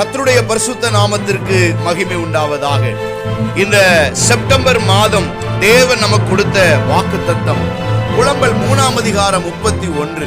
கத்தருடைய பரிசுத்த நாமத்திற்கு மகிமை உண்டாவதாக. இந்த செப்டம்பர் மாதம் தேவன் நமக்கு கொடுத்த வாக்குத்தத்தம். புலம்பல் மூணாம் அதிகாரம் முப்பத்தி ஒன்று.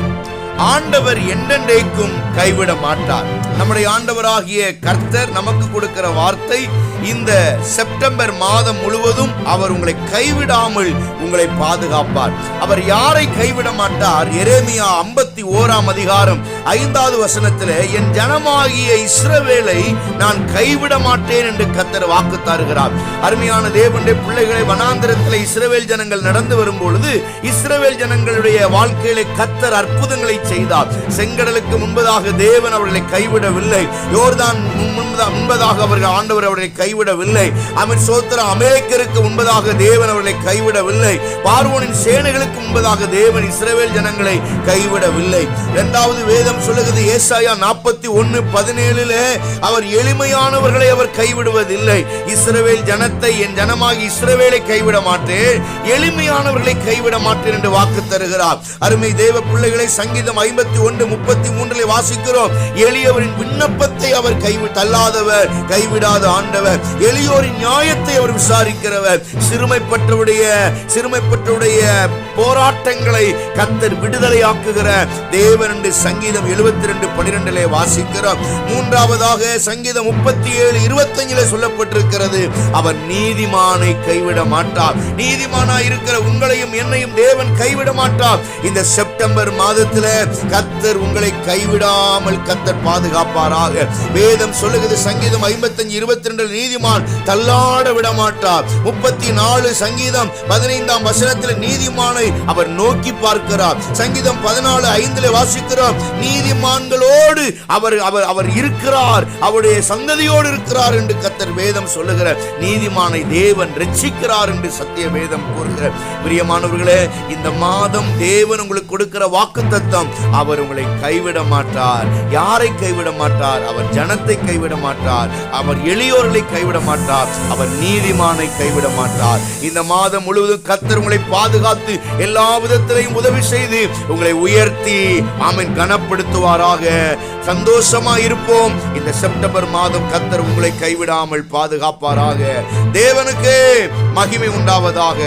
ஆண்டவர் என்றென்றைக்கும் கைவிட மாட்டார் நம்முடைய ஆண்டவராகிய கர்த்தர் நமக்கு கொடுக்கிற வார்த்தை இந்த செப்டம்பர் மாதம் முழுவதும் அவர் உங்களை கைவிடாமல் உங்களை பாதுகாப்பார். அவர் யாரை கைவிட மாட்டார் எரேமியா ஐம்பத்தி ஓராம் அதிகாரம் ஐந்தாவது வசனத்தில் என் ஜனமாகிய இஸ்ரவேலை நான் கைவிட மாட்டேன் என்று கத்தர் வாக்கு தருகிறார். அருமையான தேவனுடைய பிள்ளைகளை வனாந்திரத்தில் இஸ்ரவேல் ஜனங்கள் நடந்து வரும் பொழுது இஸ்ரவேல் ஜனங்களுடைய வாழ்க்கையில கத்தர் அற்புதங்களை செய்தார். செங்கடலுக்கு முன்பதாக தேவன் அவர்களை கைவிடவில்லை. யோர்தான் முன்பதாக அவர்கள் ஆண்டவர் அவர்களை கைவிடவில்லை. அவன் சோத்திர அமெரிக்கருக்கு முன்பதாக தேவன் அவர்களை கைவிடவில்லை. பார்வோனின் சேனைகளுக்கு முன்பதாக தேவன் இஸ்ரவேல் ஜனங்களை கைவிடவில்லை. இரண்டாவது வேதம் சொல்லுகிறது ஏசாயா நாற்பத்தி ஒன்னு பதினேழுல அவர் எளிமையானவர்களை அவர் கைவிடுவதில்லை. இஸ்ரவேல் ஜனத்தை என் ஜனமாகி இஸ்ரவேலை கைவிட மாட்டேன். எளிமையானவர்களை கைவிட மாட்டேன் என்று வாக்கு தருகிறார். அருமை தேவ பிள்ளைகளை சங்கீதம் ஐம்பத்தி ஒன்று முப்பத்தி மூன்றில் வாசிக்கிறோம். எளியவரின் விண்ணப்பத்தை அவர் கைவி தள்ளாதவர் கைவிடாத ஆண்டவர். எளியோரின் நியாயத்தை அவர் விசாரிக்கிறவர். சிறுமைப்பட்டவுடைய சிறுமைப்பட்டவுடைய போராட்டங்களை கத்தர் விடுதலையாக்குகிற தேவன் என்று சங்கீதம் எழுபத்தி ரெண்டு பனிரெண்டிலே வாசிக்கிறோம். மூன்றாவதாக சங்கீதம் முப்பத்தி ஏழு இருபத்தஞ்சிலே சொல்லப்பட்டிருக்கிறது. அவர் நீதிமானை கைவிட மாட்டார். நீதிமானா இருக்கிற உங்களையும் என்னையும் தேவன் கைவிட மாட்டார். இந்த செப்டம்பர் மாதத்தில் கத்தர் உங்களை கைவிடாமல் கத்தர் பாதுகாப்பாராக. வேதம் சொல்லுகிறது சங்கீதம் ஐம்பத்தஞ்சு இருபத்தி ரெண்டு நீதிமான் தள்ளாட விட மாட்டார் முப்பத்தி நாலு சங்கீதம் பதினைந்தாம் வசனத்தில் நீதிமானை அவர் நோக்கி பார்க்கிறார். சங்கீதம் பதினாலு ஐந்துல வாசிக்கிறோம் நீதிமான்களோடு அவர் அவர் அவர் இருக்கிறார் அவருடைய சந்ததியோடு இருக்கிறார் என்று கத்தர் வேதம் சொல்லுகிற நீதிமானை தேவன் ரட்சிக்கிறார் என்று சத்திய வேதம் கூறுகிற. பிரியமானவர்களே இந்த மாதம் தேவன் உங்களுக்கு கொடுக்கிற வாக்குத்தத்தம் அவர் உங்களை கைவிட மாட்டார். யாரை கைவிட மாட்டார்? அவர் ஜனத்தை கைவிட மாட்டார். அவர் எளியோர்களை கைவிட மாட்டார். அவர் நீதிமானை கைவிட மாட்டார். இந்த மாதம் முழுவதும் கத்தர் உங்களை பாதுகாத்து எல்லா விதத்திலையும் உதவி செய்து உங்களை உயர்த்தி ஆமென் கனப்படுத்துவாராக. சந்தோஷமா இருப்போம். இந்த செப்டம்பர் மாதம் கத்தர் உங்களை கைவிடாமல் பாதுகாப்பாராக. தேவனுக்கு மகிமை உண்டாவதாக.